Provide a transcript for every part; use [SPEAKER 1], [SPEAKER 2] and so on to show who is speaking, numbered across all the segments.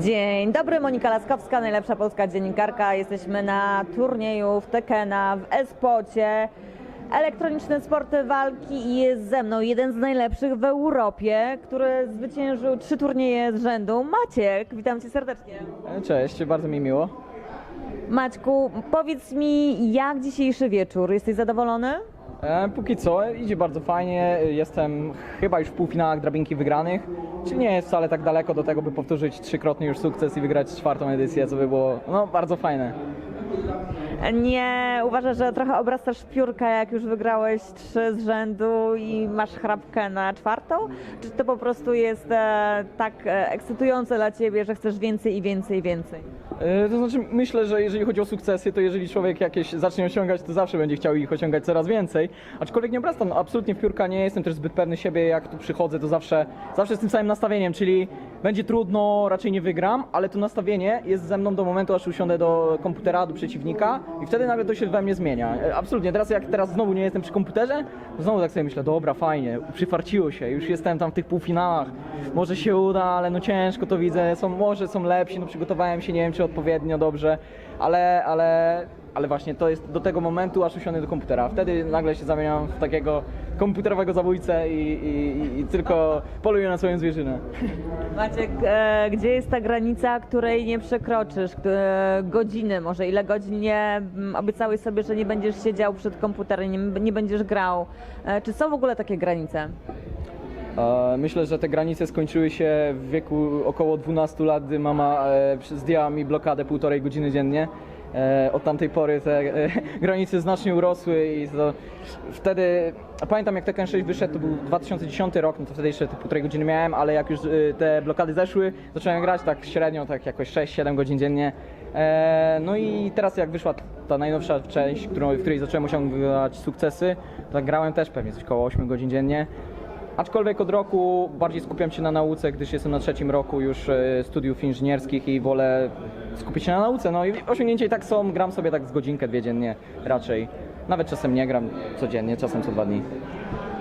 [SPEAKER 1] Dzień dobry, Monika Laskowska, najlepsza polska dziennikarka. Jesteśmy na turnieju w Tekena w Espocie. Elektroniczne sporty walki i jest ze mną jeden z najlepszych w Europie, który zwyciężył trzy turnieje z rzędu. Maciek, witam cię serdecznie.
[SPEAKER 2] Cześć, bardzo mi miło.
[SPEAKER 1] Maćku, powiedz mi, jak dzisiejszy wieczór? Jesteś zadowolony?
[SPEAKER 2] E, póki co idzie bardzo fajnie. Jestem chyba już w półfinałach drabinki wygranych, czyli nie jest wcale tak daleko do tego, by powtórzyć trzykrotny już sukces i wygrać czwartą edycję, co by było no, bardzo fajne.
[SPEAKER 1] Nie uważasz, że trochę obrastasz w piórka, jak już wygrałeś trzy z rzędu i masz chrapkę na czwartą? Czy to po prostu jest e, tak e, ekscytujące dla ciebie, że chcesz więcej i więcej i więcej?
[SPEAKER 2] E, to znaczy, myślę, że jeżeli chodzi o sukcesy, to jeżeli człowiek jakieś zacznie osiągać, to zawsze będzie chciał ich osiągać coraz więcej. Aczkolwiek nie obrastam no, absolutnie w piórka, nie jestem też zbyt pewny siebie, jak tu przychodzę, to zawsze, zawsze z tym samym nastawieniem, czyli będzie trudno, raczej nie wygram, ale to nastawienie jest ze mną do momentu, aż usiądę do komputera, do przeciwnika i wtedy nagle to się we mnie zmienia. E, Absolutnie, teraz jak teraz znowu nie jestem przy komputerze, to znowu tak sobie myślę, dobra, fajnie, przyfarciło się, już jestem tam w tych półfinałach, może się uda, ale no ciężko to widzę, są, może są lepsi, no przygotowałem się, nie wiem czy odpowiednio dobrze, ale, ale, ale właśnie to jest do tego momentu, aż usiądę do komputera. Wtedy nagle się zamieniam w takiego komputerowego zabójcę i, i, i- tylko poluję na swoją zwierzynę.
[SPEAKER 1] Maciek, e, gdzie jest ta granica, której nie przekroczysz? E, godziny może? Ile godzin nie m, obiecałeś sobie, że nie będziesz siedział przed komputerem, nie, nie będziesz grał? E, czy są w ogóle takie granice?
[SPEAKER 2] Myślę, że te granice skończyły się w wieku około 12 lat, gdy mama e, zdjęła mi blokadę półtorej godziny dziennie. E, Od tamtej pory te e, granice znacznie urosły i to wtedy, pamiętam jak Tekken 6 wyszedł, to był 2010 rok, no to wtedy jeszcze te półtorej godziny miałem, ale jak już te blokady zeszły, zacząłem grać tak średnio, tak jakoś 6-7 godzin dziennie. No i teraz jak wyszła ta najnowsza część, w której zacząłem osiągać sukcesy, to tak grałem też pewnie coś około 8 godzin dziennie. Aczkolwiek od roku bardziej skupiam się na nauce, gdyż jestem na trzecim roku już e, studiów inżynierskich i wolę skupić się na nauce. No i osiągnięcia i tak są, gram sobie tak z godzinkę, dwie dziennie raczej. Nawet czasem nie gram codziennie, czasem co dwa dni.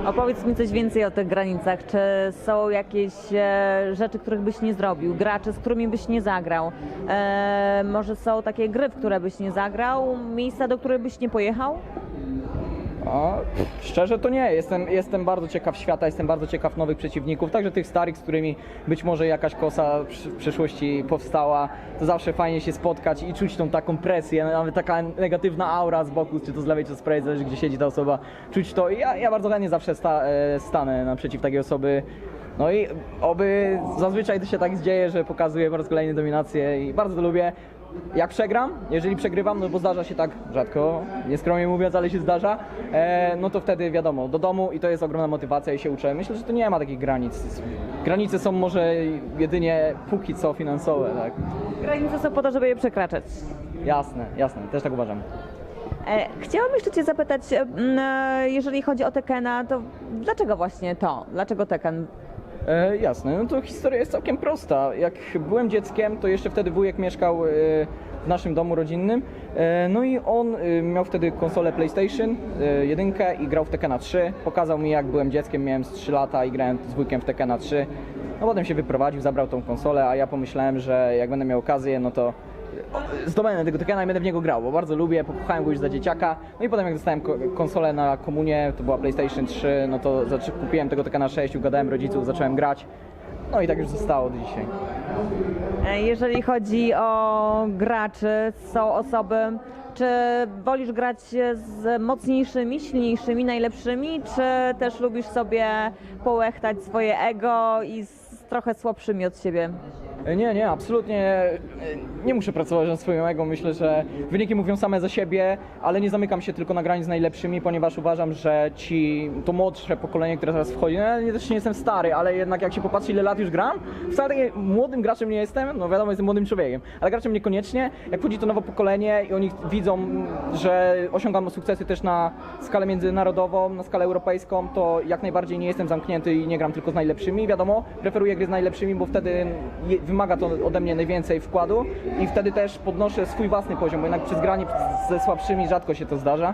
[SPEAKER 1] Opowiedz mi coś więcej o tych granicach. Czy są jakieś e, rzeczy, których byś nie zrobił? Gracze, z którymi byś nie zagrał? E, może są takie gry, w które byś nie zagrał? Miejsca, do których byś nie pojechał?
[SPEAKER 2] A, szczerze to nie, jestem, jestem bardzo ciekaw świata, jestem bardzo ciekaw nowych przeciwników, także tych starych, z którymi być może jakaś kosa w przyszłości powstała, to zawsze fajnie się spotkać i czuć tą taką presję, nawet taka negatywna aura z boku, czy to z lewej, czy z prawej, zależy gdzie siedzi ta osoba, czuć to i ja, ja bardzo chętnie zawsze sta, e, stanę naprzeciw takiej osoby. No i oby zazwyczaj to się tak dzieje, że pokazuję po raz kolejny dominację i bardzo to lubię. Jak przegram, jeżeli przegrywam, no bo zdarza się tak rzadko, nieskromnie mówiąc, ale się zdarza, e, no to wtedy wiadomo, do domu i to jest ogromna motywacja i się uczę. Myślę, że to nie ma takich granic. Granice są może jedynie póki co finansowe, tak?
[SPEAKER 1] Granice są po to, żeby je przekraczać.
[SPEAKER 2] Jasne, jasne, też tak uważam.
[SPEAKER 1] E, Chciałam jeszcze Cię zapytać, e, e, jeżeli chodzi o Tekena, to dlaczego właśnie to? Dlaczego Teken?
[SPEAKER 2] E, jasne, no to historia jest całkiem prosta. Jak byłem dzieckiem, to jeszcze wtedy wujek mieszkał e, w naszym domu rodzinnym. E, no i on e, miał wtedy konsolę PlayStation e, 1 i grał w Tekkena 3. Pokazał mi jak byłem dzieckiem, miałem z 3 lata i grałem z wujkiem w Tekkena 3. No potem się wyprowadził, zabrał tą konsolę, a ja pomyślałem, że jak będę miał okazję, no to zdobędę tego Tekkena i będę w niego grał, bo bardzo lubię, pokochałem go już za dzieciaka. No i potem jak dostałem ko- konsolę na komunie, to była PlayStation 3, no to kupiłem tego Tekkena 6, ugadałem rodziców, zacząłem grać. No i tak już zostało do dzisiaj.
[SPEAKER 1] E, Jeżeli chodzi o graczy, są osoby, czy wolisz grać z mocniejszymi, silniejszymi, najlepszymi, czy też lubisz sobie połechtać swoje ego i z trochę słabszymi od siebie?
[SPEAKER 2] E, Nie, nie, absolutnie e, nie muszę pracować nad swoim ego. Myślę, że wyniki mówią same za siebie, ale nie zamykam się tylko na granic z najlepszymi, ponieważ uważam, że ci, to młodsze pokolenie, które teraz wchodzi, no ja nie, też nie jestem stary, ale jednak jak się popatrzy ile lat już gram, wcale takim młodym graczem nie jestem, no wiadomo, jestem młodym człowiekiem, ale graczem niekoniecznie. Jak wchodzi to nowe pokolenie i oni widzą, że osiągam sukcesy też na skalę międzynarodową, na skalę europejską, to jak najbardziej nie jestem zamknięty i nie gram tylko z najlepszymi. Wiadomo, preferuję gry z najlepszymi, bo wtedy wymaga to ode mnie najwięcej wkładu i wtedy też podnoszę swój własny poziom, bo jednak przy zgraniu ze słabszymi rzadko się to zdarza.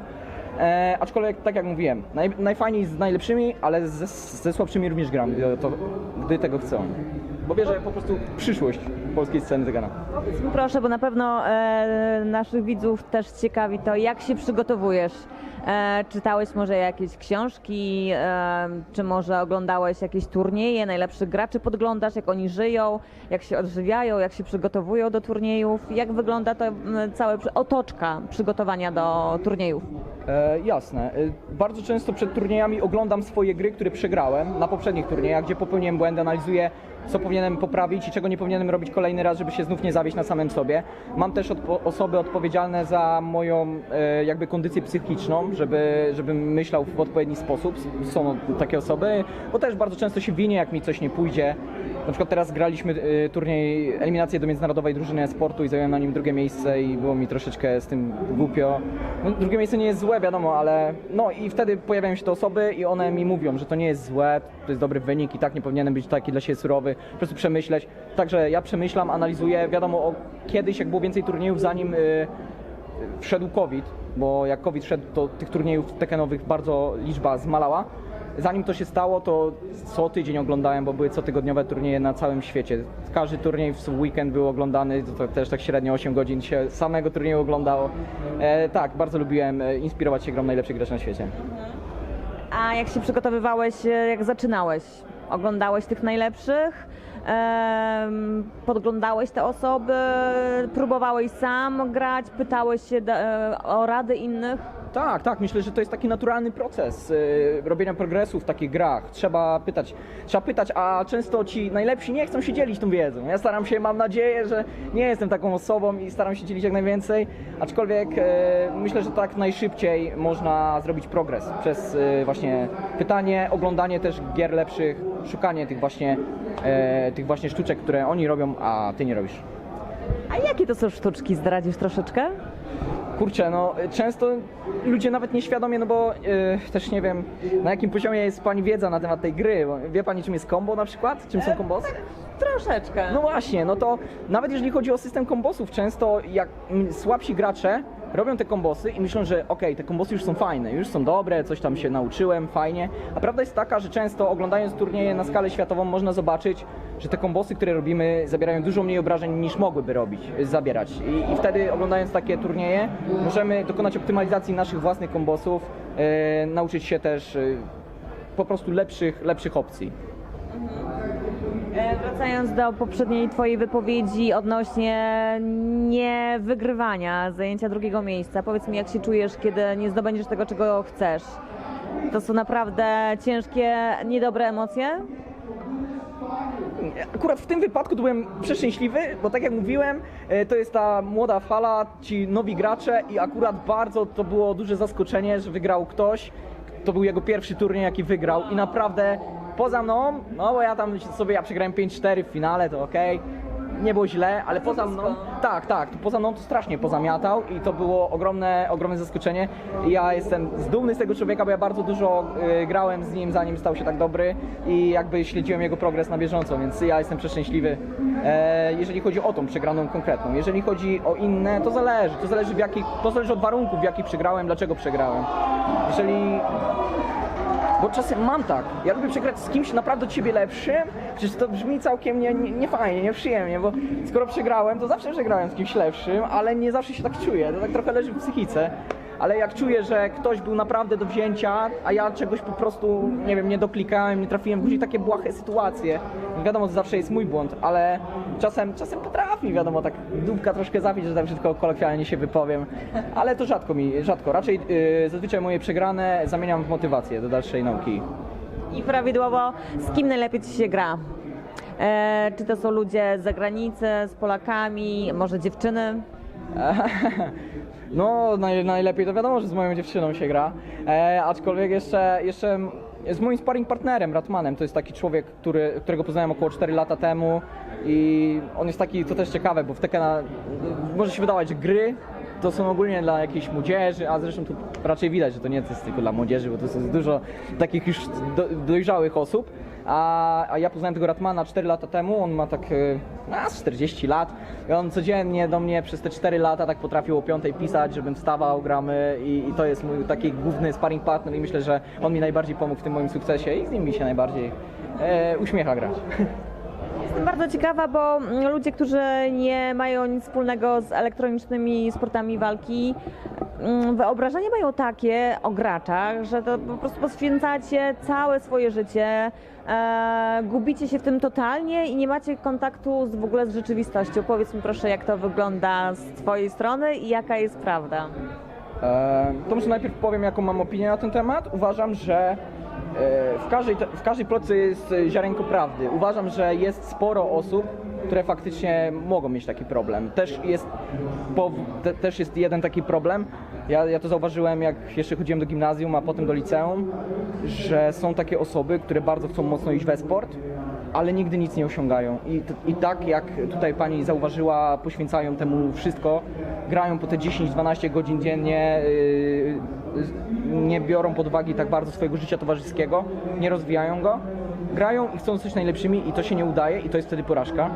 [SPEAKER 2] E, aczkolwiek, tak jak mówiłem, naj, najfajniej z najlepszymi, ale ze, ze słabszymi również gram, gdy, to, gdy tego chcą. Bo bierze po prostu przyszłość. Polskiej sceny Tekena.
[SPEAKER 1] Powiedz mi proszę, bo na pewno e, naszych widzów też ciekawi to, jak się przygotowujesz. E, czytałeś może jakieś książki, e, czy może oglądałeś jakieś turnieje, najlepszych graczy podglądasz, jak oni żyją, jak się odżywiają, jak się przygotowują do turniejów, jak wygląda to przy- otoczka przygotowania do turniejów.
[SPEAKER 2] E, jasne. E, bardzo często przed turniejami oglądam swoje gry, które przegrałem na poprzednich turniejach, gdzie popełniłem błędy, analizuję, co powinienem poprawić i czego nie powinienem robić kolejny raz, żeby się znów nie zawieść na samym sobie. Mam też odpo- osoby odpowiedzialne za moją e, jakby kondycję psychiczną, żeby, żebym myślał w odpowiedni sposób. Są takie osoby, bo też bardzo często się winię, jak mi coś nie pójdzie. Na przykład teraz graliśmy y, turniej eliminację do międzynarodowej drużyny sportu i zająłem na nim drugie miejsce i było mi troszeczkę z tym głupio. No, drugie miejsce nie jest złe, wiadomo, ale no i wtedy pojawiają się te osoby i one mi mówią, że to nie jest złe, to jest dobry wynik i tak nie powinienem być taki dla siebie surowy, po prostu przemyśleć. Także ja przemyślam, analizuję, wiadomo, o, kiedyś jak było więcej turniejów, zanim y, wszedł COVID, bo jak COVID wszedł, to tych turniejów tekenowych bardzo liczba zmalała. Zanim to się stało, to co tydzień oglądałem, bo były cotygodniowe turnieje na całym świecie. Każdy turniej w weekend był oglądany, to, też tak średnio 8 godzin się samego turnieju oglądało. E, tak, bardzo lubiłem e, inspirować się grą najlepszych graczy na świecie.
[SPEAKER 1] A jak się przygotowywałeś, e, jak zaczynałeś? Oglądałeś tych najlepszych? Podglądałeś te osoby? Próbowałeś sam grać? Pytałeś się e, o rady innych?
[SPEAKER 2] Tak, tak, myślę, że to jest taki naturalny proces y, robienia progresu w takich grach. Trzeba pytać, trzeba pytać, a często ci najlepsi nie chcą się dzielić tą wiedzą. Ja staram się, mam nadzieję, że nie jestem taką osobą i staram się dzielić jak najwięcej, aczkolwiek y, myślę, że tak najszybciej można zrobić progres przez y, właśnie pytanie, oglądanie też gier lepszych, szukanie tych właśnie, tych właśnie sztuczek, które oni robią, a ty nie robisz.
[SPEAKER 1] A jakie to są sztuczki? Zdradzisz troszeczkę?
[SPEAKER 2] Kurczę, no często ludzie nawet nieświadomie, no bo y, też nie wiem na jakim poziomie jest Pani wiedza na temat tej gry. Wie Pani czym jest combo na przykład? Czym są kombosy?
[SPEAKER 1] Troszeczkę.
[SPEAKER 2] No właśnie, no to nawet jeżeli chodzi o system kombosów, często jak mm, słabsi gracze robią te kombosy i myślą, że okej, te kombosy już są fajne, już są dobre, coś tam się nauczyłem, fajnie. A prawda jest taka, że często oglądając turnieje na skalę światową można zobaczyć, że te kombosy, które robimy, zabierają dużo mniej obrażeń niż mogłyby robić, zabierać. I, i wtedy oglądając takie turnieje możemy dokonać optymalizacji naszych własnych kombosów, y, nauczyć się też y, po prostu lepszych, lepszych opcji.
[SPEAKER 1] E, Wracając do poprzedniej Twojej wypowiedzi odnośnie niewygrywania, zajęcia drugiego miejsca, powiedz mi, jak się czujesz, kiedy nie zdobędziesz tego, czego chcesz? To są naprawdę ciężkie, niedobre emocje?
[SPEAKER 2] Akurat w tym wypadku byłem przeszczęśliwy, bo tak jak mówiłem, e, to jest ta młoda fala, ci nowi gracze i akurat bardzo to było duże zaskoczenie, że wygrał ktoś. To był jego pierwszy turniej, jaki wygrał i naprawdę poza mną, no bo ja tam sobie, ja przegrałem 5-4 w finale, to okej. Nie było źle, ale poza mną, tak, tak, to poza mną to strasznie pozamiatał i to było ogromne, ogromne zaskoczenie. I ja jestem zdumny z tego człowieka, bo ja bardzo dużo y, grałem z nim, zanim stał się tak dobry i jakby śledziłem jego progres na bieżąco, więc ja jestem przeszczęśliwy, e, jeżeli chodzi o tą przegraną konkretną. Jeżeli chodzi o inne, to zależy, to zależy w jakich, to zależy od warunków, w jakich przegrałem, dlaczego przegrałem. Jeżeli bo czasem mam tak, ja lubię przegrać z kimś naprawdę od siebie lepszym, przecież to brzmi całkiem nie, nie, nie nieprzyjemnie, bo skoro przegrałem, to zawsze przegrałem z kimś lepszym, ale nie zawsze się tak czuję, to tak trochę leży w psychice. Ale jak czuję, że ktoś był naprawdę do wzięcia, a ja czegoś po prostu, nie wiem, nie doklikałem, nie trafiłem, później takie błahe sytuacje. Wiadomo, to zawsze jest mój błąd, ale czasem, czasem potrafi, wiadomo, tak dupka troszkę zabić, że tak brzydko kolokwialnie się wypowiem. Ale to rzadko mi, rzadko. Raczej yy, zazwyczaj moje przegrane zamieniam w motywację do dalszej nauki.
[SPEAKER 1] I prawidłowo, z kim najlepiej Ci się gra? E, czy to są ludzie z zagranicy, z Polakami, może dziewczyny?
[SPEAKER 2] No, naj, najlepiej to wiadomo, że z moją dziewczyną się gra. E, aczkolwiek jeszcze, jeszcze z moim sparring partnerem, Ratmanem, to jest taki człowiek, który, którego poznałem około 4 lata temu i on jest taki, to też ciekawe, bo w Tekena może się wydawać, gry to są ogólnie dla jakiejś młodzieży, a zresztą tu raczej widać, że to nie jest tylko dla młodzieży, bo to jest dużo takich już do, dojrzałych osób. A, a ja poznałem tego Ratmana 4 lata temu, on ma tak a, z 40 lat i on codziennie do mnie przez te 4 lata tak potrafił o 5 pisać, żebym wstawał, gramy i, i to jest mój taki główny sparring partner i myślę, że on mi najbardziej pomógł w tym moim sukcesie i z nim mi się najbardziej e, uśmiecha grać.
[SPEAKER 1] Jestem bardzo ciekawa, bo mm, ludzie, którzy nie mają nic wspólnego z elektronicznymi sportami walki, mm, wyobrażenie mają takie o graczach, że to po prostu poświęcacie całe swoje życie, e, gubicie się w tym totalnie i nie macie kontaktu z, w ogóle z rzeczywistością. Powiedz mi proszę, jak to wygląda z Twojej strony i jaka jest prawda.
[SPEAKER 2] E, To może najpierw powiem, jaką mam opinię na ten temat. Uważam, że e, w każdej, w każdej plotce jest ziarenko prawdy. Uważam, że jest sporo osób, które faktycznie mogą mieć taki problem. Też jest, te, też jest jeden taki problem. Ja, ja to zauważyłem, jak jeszcze chodziłem do gimnazjum, a potem do liceum, że są takie osoby, które bardzo chcą mocno iść we sport, ale nigdy nic nie osiągają. I, I tak jak tutaj pani zauważyła, poświęcają temu wszystko, grają po te 10-12 godzin dziennie, yy, nie biorą pod uwagę tak bardzo swojego życia towarzyskiego, nie rozwijają go, grają i chcą zostać najlepszymi i to się nie udaje i to jest wtedy porażka.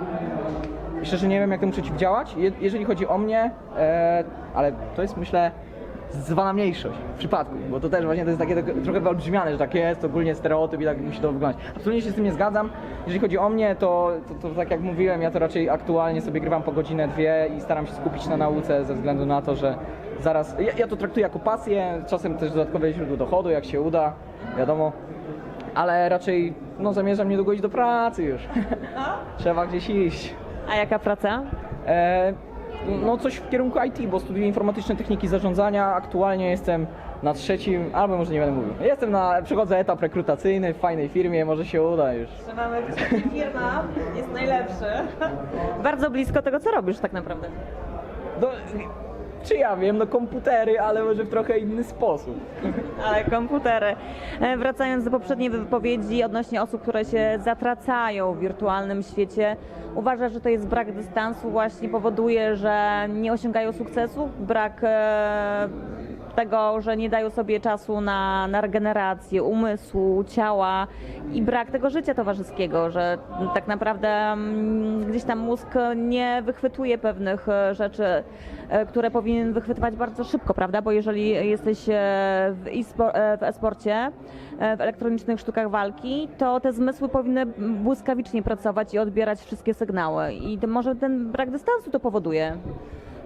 [SPEAKER 2] Szczerze nie wiem, jak temu przeciwdziałać. Je, jeżeli chodzi o mnie, e, ale to jest myślę zwana mniejszość w przypadku, bo to też właśnie to jest takie tak- trochę wyolbrzymiane, że tak jest, ogólnie stereotyp i tak musi to wyglądać. Absolutnie się z tym nie zgadzam. Jeżeli chodzi o mnie, to, to, to tak jak mówiłem, ja to raczej aktualnie sobie grywam po godzinę, dwie i staram się skupić na nauce ze względu na to, że zaraz, ja, ja to traktuję jako pasję, czasem też dodatkowe źródło dochodu, jak się uda, wiadomo. Ale raczej no, zamierzam niedługo iść do pracy już. Trzeba gdzieś iść.
[SPEAKER 1] A jaka praca?
[SPEAKER 2] E, no coś w kierunku IT, bo studiuję informatyczne techniki zarządzania. Aktualnie jestem na trzecim, albo może nie będę mówił. Jestem na, przechodzę etap rekrutacyjny w fajnej firmie, może się uda już.
[SPEAKER 1] Trzymamy firma jest najlepszy. Bardzo blisko tego, co robisz tak naprawdę.
[SPEAKER 2] No, czy ja wiem, no komputery, ale może w trochę inny sposób.
[SPEAKER 1] Ale komputery. E, Wracając do poprzedniej wypowiedzi odnośnie osób, które się zatracają w wirtualnym świecie, uważasz, że to jest brak dystansu właśnie powoduje, że nie osiągają sukcesu? Brak e, tego, że nie dają sobie czasu na, na regenerację umysłu, ciała i brak tego życia towarzyskiego, że tak naprawdę mm, gdzieś tam mózg nie wychwytuje pewnych e, rzeczy, e, które powinien wychwytywać bardzo szybko, prawda? Bo jeżeli jesteś e, w e-spor- w e-sporcie, w elektronicznych sztukach walki, to te zmysły powinny błyskawicznie pracować i odbierać wszystkie sygnały. I może ten brak dystansu to powoduje.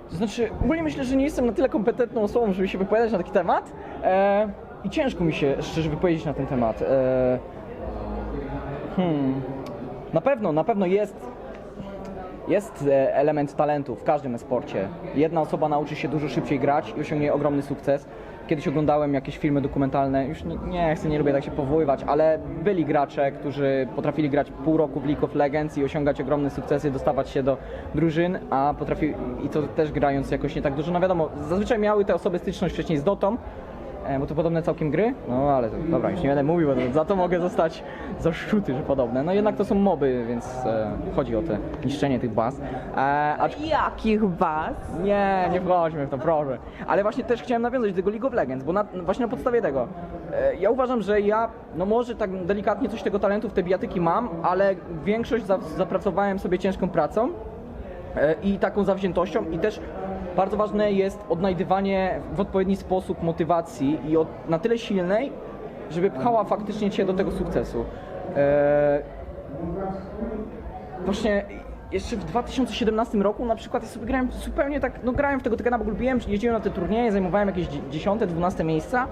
[SPEAKER 2] To znaczy, ogólnie myślę, że nie jestem na tyle kompetentną osobą, żeby się wypowiadać na taki temat. E, I ciężko mi się szczerze wypowiedzieć na ten temat. E, hmm. Na pewno, na pewno jest, jest e, element talentu w każdym sporcie. Jedna osoba nauczy się dużo szybciej grać i osiągnie ogromny sukces. Kiedyś oglądałem jakieś filmy dokumentalne, już nie, nie chcę, nie lubię tak się powoływać, ale byli gracze, którzy potrafili grać pół roku w League of Legends i osiągać ogromne sukcesy, dostawać się do drużyn, a potrafi i to też grając jakoś nie tak dużo. No wiadomo, zazwyczaj miały te osoby styczność wcześniej z Dotą, bo to podobne całkiem gry. No ale to, dobra, już nie będę mówił, bo za to mogę zostać zaszczuty, że podobne. No jednak to są moby, więc e, chodzi o te niszczenie tych baz. E, a,
[SPEAKER 1] Jakich baz?
[SPEAKER 2] nie, nie wchodźmy w to, proszę. Ale właśnie też chciałem nawiązać do tego League of Legends, bo na, właśnie na podstawie tego. E, ja uważam, że ja, no może tak delikatnie coś tego talentu w te bijatyki mam, ale większość za, zapracowałem sobie ciężką pracą e, i taką zawziętością i też bardzo ważne jest odnajdywanie w odpowiedni sposób motywacji i od, na tyle silnej, żeby pchała faktycznie cię do tego sukcesu. E, właśnie jeszcze w 2017 roku na przykład ja sobie grałem zupełnie tak, no grałem w tego Tekena, bo lubiłem, jeździłem na te turnieje, zajmowałem jakieś 10, 12 miejsca,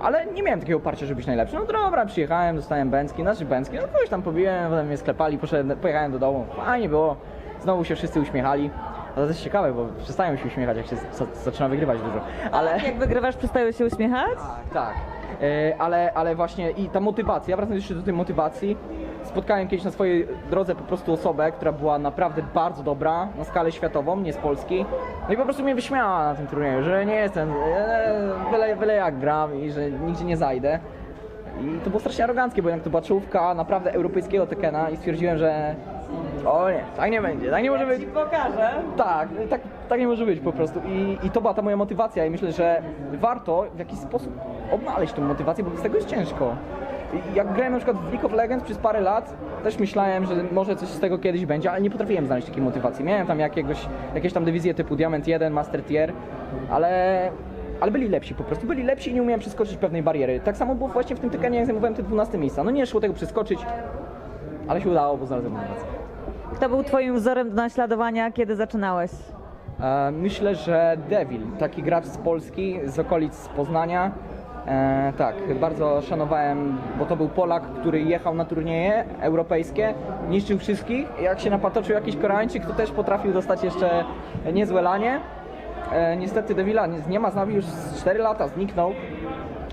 [SPEAKER 2] ale nie miałem takiego oparcia, żeby być najlepszy. No dobra, przyjechałem, dostałem bęcki, znaczy bęcki, no kogoś tam pobiłem, potem mnie sklepali, poszedłem, pojechałem do domu, fajnie było, znowu się wszyscy uśmiechali. A to jest ciekawe, bo przestają się uśmiechać, jak się za- zaczyna wygrywać dużo. Ale...
[SPEAKER 1] Jak wygrywasz, przestają się uśmiechać?
[SPEAKER 2] Tak, e, ale, ale właśnie i ta motywacja, wracając jeszcze do tej motywacji, spotkałem kiedyś na swojej drodze po prostu osobę, która była naprawdę bardzo dobra na skalę światową, nie z Polski. No i po prostu mnie wyśmiała na tym turnieju, że nie jestem, e, byle, byle jak gram i że nigdzie nie zajdę. I to było strasznie aroganckie, bo jednak to była czołówka naprawdę europejskiego Tekena i stwierdziłem, że o nie, tak nie będzie, tak nie może być.
[SPEAKER 1] pokażę.
[SPEAKER 2] Tak, tak, tak nie może być po prostu. I, I to była ta moja motywacja i myślę, że warto w jakiś sposób odnaleźć tą motywację, bo bez tego jest ciężko. I Jak grałem na przykład w League of Legends przez parę lat, też myślałem, że może coś z tego kiedyś będzie, ale nie potrafiłem znaleźć takiej motywacji. Miałem tam jakiegoś, jakieś tam dywizje typu Diament 1, Master Tier, ale, ale byli lepsi po prostu. Byli lepsi i nie umiałem przeskoczyć pewnej bariery. Tak samo było właśnie w tym tykanie, jak zajmowałem te 12 miejsca. No nie szło tego przeskoczyć, ale się udało, bo znalazłem motywację.
[SPEAKER 1] Kto był twoim wzorem do naśladowania, kiedy zaczynałeś?
[SPEAKER 2] E, Myślę, że Devil, taki gracz z Polski, z okolic Poznania. E, tak, bardzo szanowałem, bo to był Polak, który jechał na turnieje europejskie, niszczył wszystkich. Jak się napatoczył jakiś Koreańczyk, to też potrafił dostać jeszcze niezłe lanie. E, niestety Devila nie, nie ma z nami już z 4 lata, zniknął.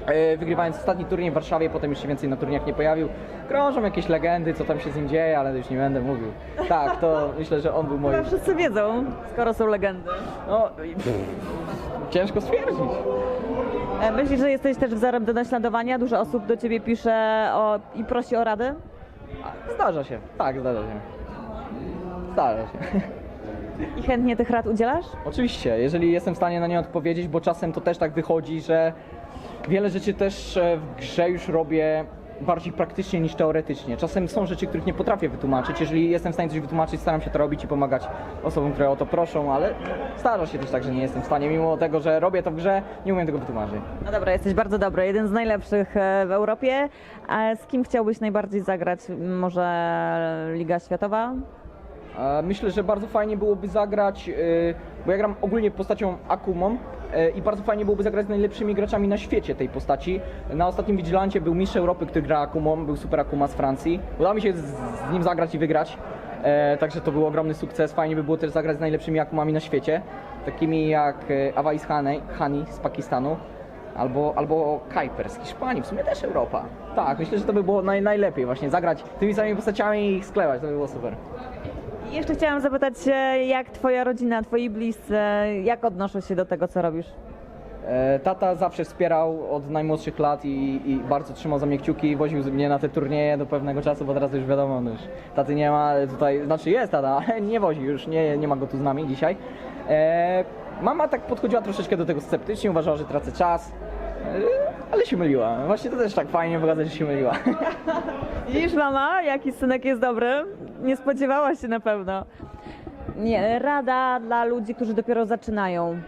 [SPEAKER 2] E, Wygrywając ostatni turniej w Warszawie, potem już się więcej na turniejach nie pojawił. Krążą jakieś legendy, co tam się z nim dzieje, ale już nie będę mówił. Tak, to myślę, że on był moim.
[SPEAKER 1] Chyba wszyscy wiedzą, skoro są legendy.
[SPEAKER 2] No, i- ciężko stwierdzić.
[SPEAKER 1] E, Myślisz, że jesteś też wzorem do naśladowania? Dużo osób do ciebie pisze o, i prosi o radę?
[SPEAKER 2] Zdarza się, tak, zdarza się. Zdarza się.
[SPEAKER 1] I chętnie tych rad udzielasz?
[SPEAKER 2] Oczywiście, jeżeli jestem w stanie na nie odpowiedzieć, bo czasem to też tak wychodzi, że wiele rzeczy też e, w grze już robię bardziej praktycznie niż teoretycznie. Czasem są rzeczy, których nie potrafię wytłumaczyć. Jeżeli jestem w stanie coś wytłumaczyć, staram się to robić i pomagać osobom, które o to proszą, ale zdarza się też tak, że nie jestem w stanie, mimo tego, że robię to w grze, nie umiem tego wytłumaczyć.
[SPEAKER 1] No dobra, jesteś bardzo dobry, jeden z najlepszych e, w Europie. A z kim chciałbyś najbardziej zagrać? Może Liga Światowa?
[SPEAKER 2] E, Myślę, że bardzo fajnie byłoby zagrać, bo ja gram ogólnie postacią Akumą e, i bardzo fajnie byłoby zagrać z najlepszymi graczami na świecie tej postaci. Na ostatnim Vigilancie był mistrz Europy, który gra Akumą, był super Akuma z Francji. Udało mi się z, z nim zagrać i wygrać, e, także to był ogromny sukces. Fajnie by było też zagrać z najlepszymi Akumami na świecie, takimi jak e, Awais Hani z Pakistanu. Albo, albo Kuiper z Hiszpanii, w sumie też Europa. Tak, myślę, że to by było naj, najlepiej właśnie zagrać tymi samymi postaciami i ich sklewać, to by było super.
[SPEAKER 1] I jeszcze chciałam zapytać jak twoja rodzina, twoi bliscy, jak odnoszą się do tego, co robisz?
[SPEAKER 2] E, Tata zawsze wspierał od najmłodszych lat i, i bardzo trzymał za mnie kciuki, woził mnie na te turnieje do pewnego czasu, bo teraz już wiadomo, no już taty nie ma, ale tutaj, znaczy jest tata, ale nie wozi już, nie, nie ma go tu z nami dzisiaj. E, mama tak podchodziła troszeczkę do tego sceptycznie, uważała, że tracę czas, e, ale się myliła. Właśnie to też tak fajnie pokazać, że się myliła.
[SPEAKER 1] Widzisz, mama, jaki synek jest dobry? Nie spodziewałaś się na pewno. Nie, rada dla ludzi, którzy dopiero zaczynają.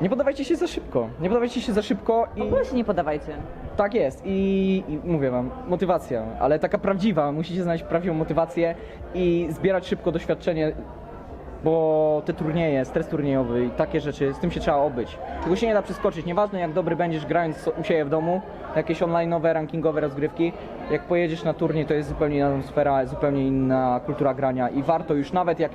[SPEAKER 2] Nie podawajcie się za szybko, nie podawajcie się za szybko i...
[SPEAKER 1] W ogóle się nie podawajcie.
[SPEAKER 2] Tak jest I, i mówię wam, motywacja, ale taka prawdziwa, musicie znaleźć prawdziwą motywację i zbierać szybko doświadczenie, bo te turnieje, stres turniejowy i takie rzeczy, z tym się trzeba obyć. Tego się nie da przeskoczyć, nieważne jak dobry będziesz grając u siebie w domu, jakieś online'owe, rankingowe rozgrywki, jak pojedziesz na turniej to jest zupełnie inna atmosfera, zupełnie inna kultura grania i warto już nawet jak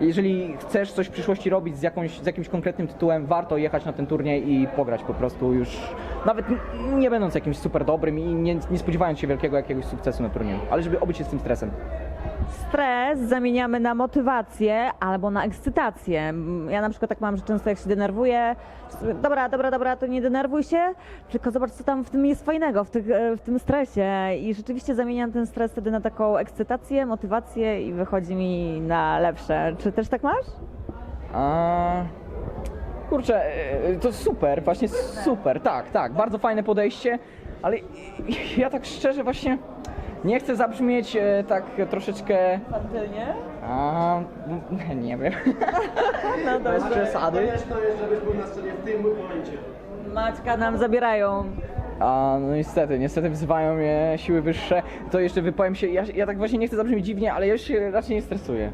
[SPEAKER 2] jeżeli chcesz coś w przyszłości robić z, jakąś, z jakimś konkretnym tytułem, warto jechać na ten turniej i pograć po prostu już, nawet nie będąc jakimś super dobrym i nie, nie spodziewając się wielkiego jakiegoś sukcesu na turnieju, ale żeby obyć się z tym stresem.
[SPEAKER 1] Stres zamieniamy na motywację albo na ekscytację. Ja na przykład tak mam, że często jak się denerwuję, dobra, dobra, dobra, to nie denerwuj się, tylko zobacz, co tam w tym jest fajnego, w, tych, e, w tym stresie. I rzeczywiście zamieniam ten stres wtedy na taką ekscytację, motywację i wychodzi mi na lepsze. Czy też tak masz?
[SPEAKER 2] A... Kurczę, e, to super, właśnie super, tak, tak, bardzo fajne podejście, ale ja tak szczerze właśnie nie chcę zabrzmieć e, tak troszeczkę,
[SPEAKER 1] Infantylnie.
[SPEAKER 2] a, nie wiem,
[SPEAKER 1] No
[SPEAKER 2] bez przesady.
[SPEAKER 3] Konieczne jest, żebyś był na scenie w tym momencie.
[SPEAKER 1] Maćka nam zabierają.
[SPEAKER 2] A no niestety, niestety wzywają mnie siły wyższe. To jeszcze wypowiem się, ja, ja tak właśnie nie chcę zabrzmieć dziwnie, ale ja już się raczej nie stresuję.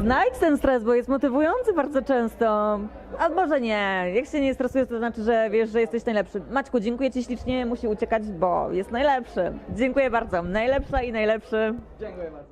[SPEAKER 1] Znajdź ten stres, bo jest motywujący bardzo często. A może nie. Jak się nie stresujesz, to znaczy, że wiesz, że jesteś najlepszy. Maćku, dziękuję Ci ślicznie. Musi uciekać, bo jest najlepszy. Dziękuję bardzo. Najlepsza i najlepszy.
[SPEAKER 2] Dziękuję bardzo.